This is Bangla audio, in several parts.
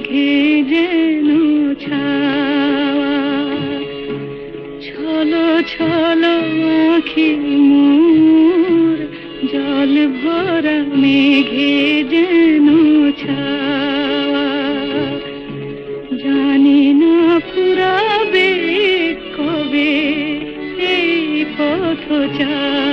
মেঘে যেন ছাওয়া ছলো ছলো আখি মোর জল ভরা মেঘে যেন ছাওয়া জানি না ফুরাবে কবে এই পথ যাওয়া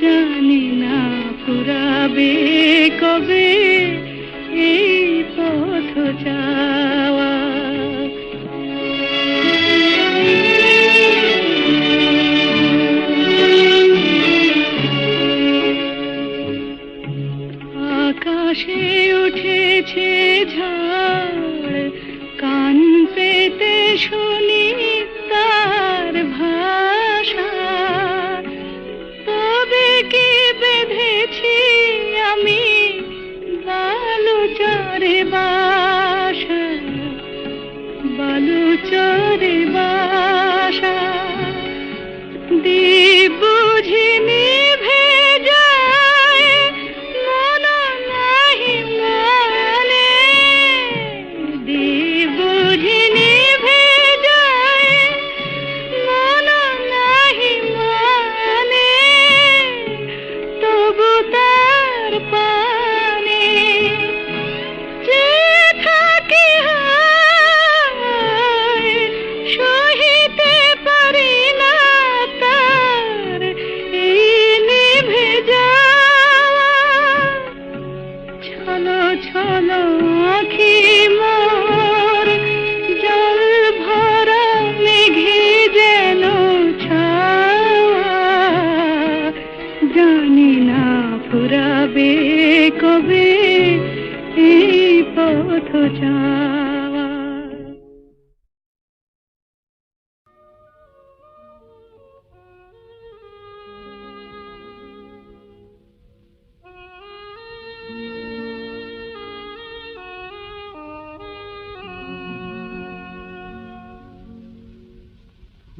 জানি না পুরাবে কবে এই পথ যাওয়া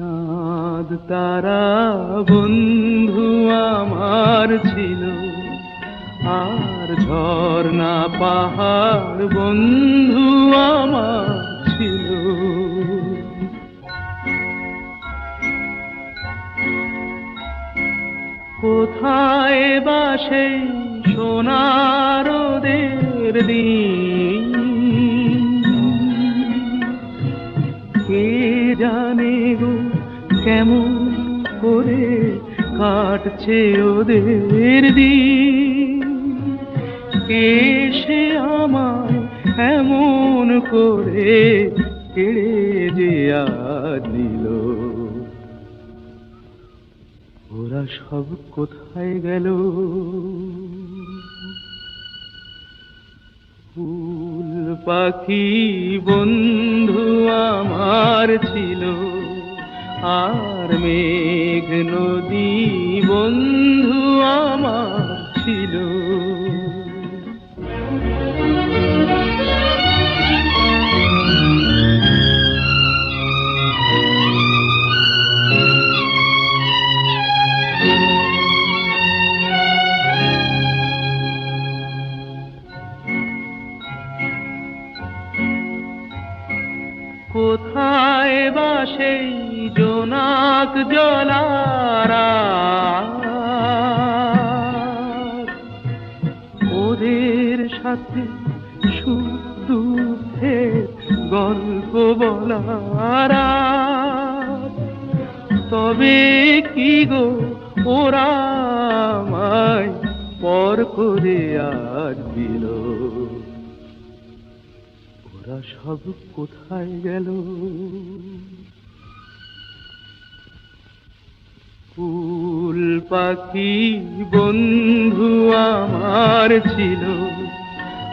চাঁদ তারা বন্ধু আমার ছিল। আর ঝর্ণা পাহাড় বন্ধু আমার ছিল। কোথায় বা সেই সোনার ওদের দিন? কেমন করে কাটছে ওদের দিন? এসে আমায় এমন করে কেড়ে যে নিল? ওরা সব কোথায় গেল? ফুল পাখি বন্ধু আমার ছিল। আর মেঘ নদী বন্ধু আমার ছিল। কোথায় বা সেই জোনাক জলারা ওদের সাথে সুদুঃখের গল্প বলার। তবে কি গো, ওরা আমায় পর করে আজ দিল সব কোথায় গেল? ফুল পাখি বন্ধু আমার ছিল,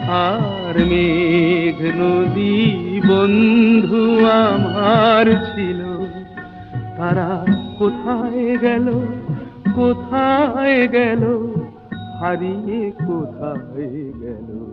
আর মেঘ নদী বন্ধু আমার ছিল। তারা কোথায় গেল? কোথায় গেল? হারিয়ে কোথায় গেল?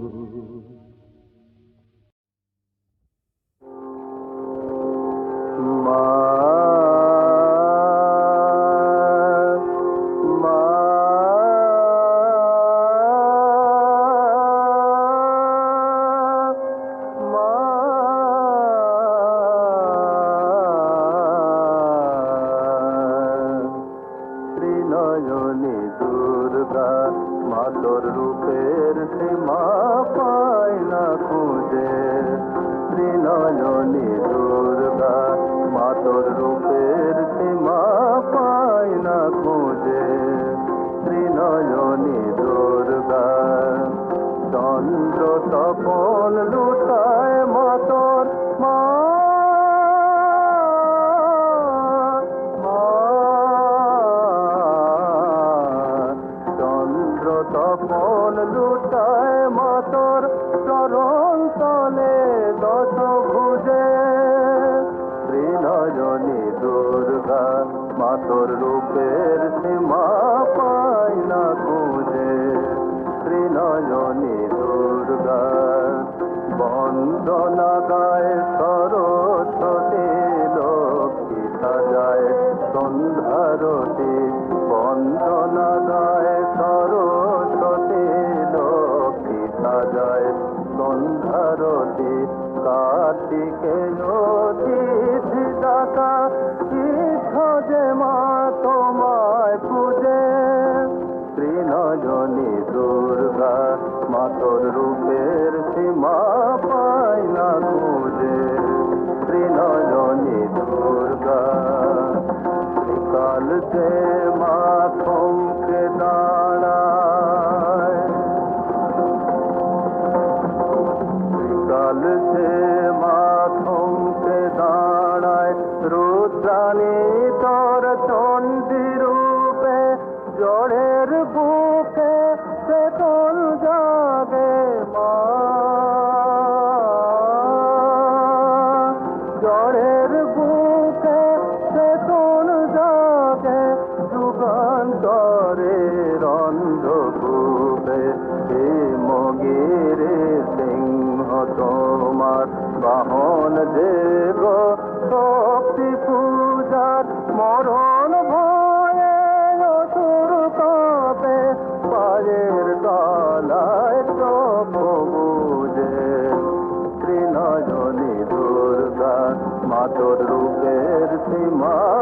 তপন লুটায় মাতর மாலை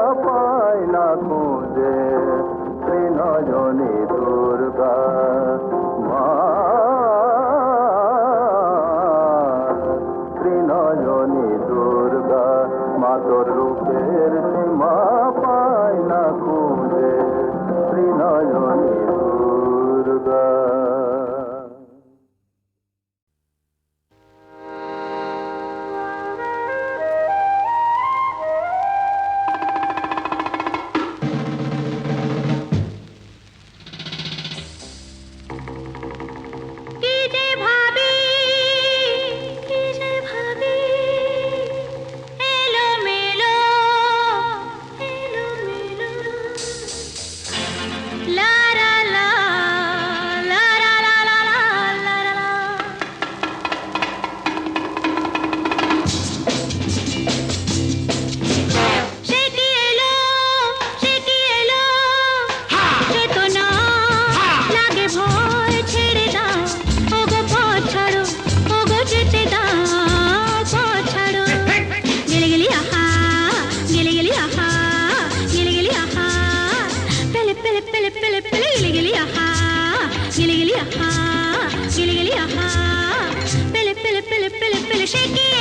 గిలిగిలి ఆహా గిలిగిలి ఆహా. పెళ్ళి పెళ్ళి పెళ్ళి పెళ్ళి పెళ్ళి షేకి.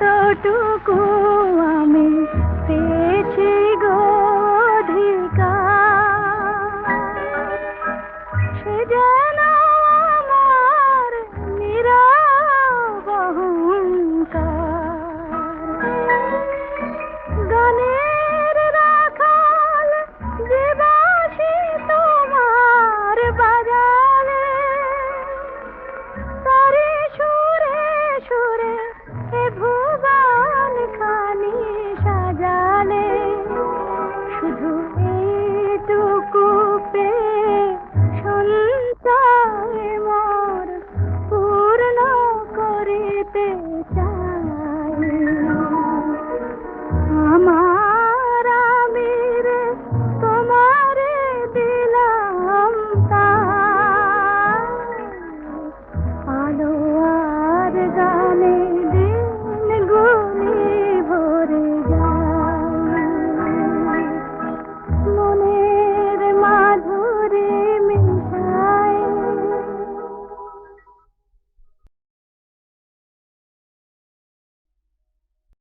কতটুকু আমি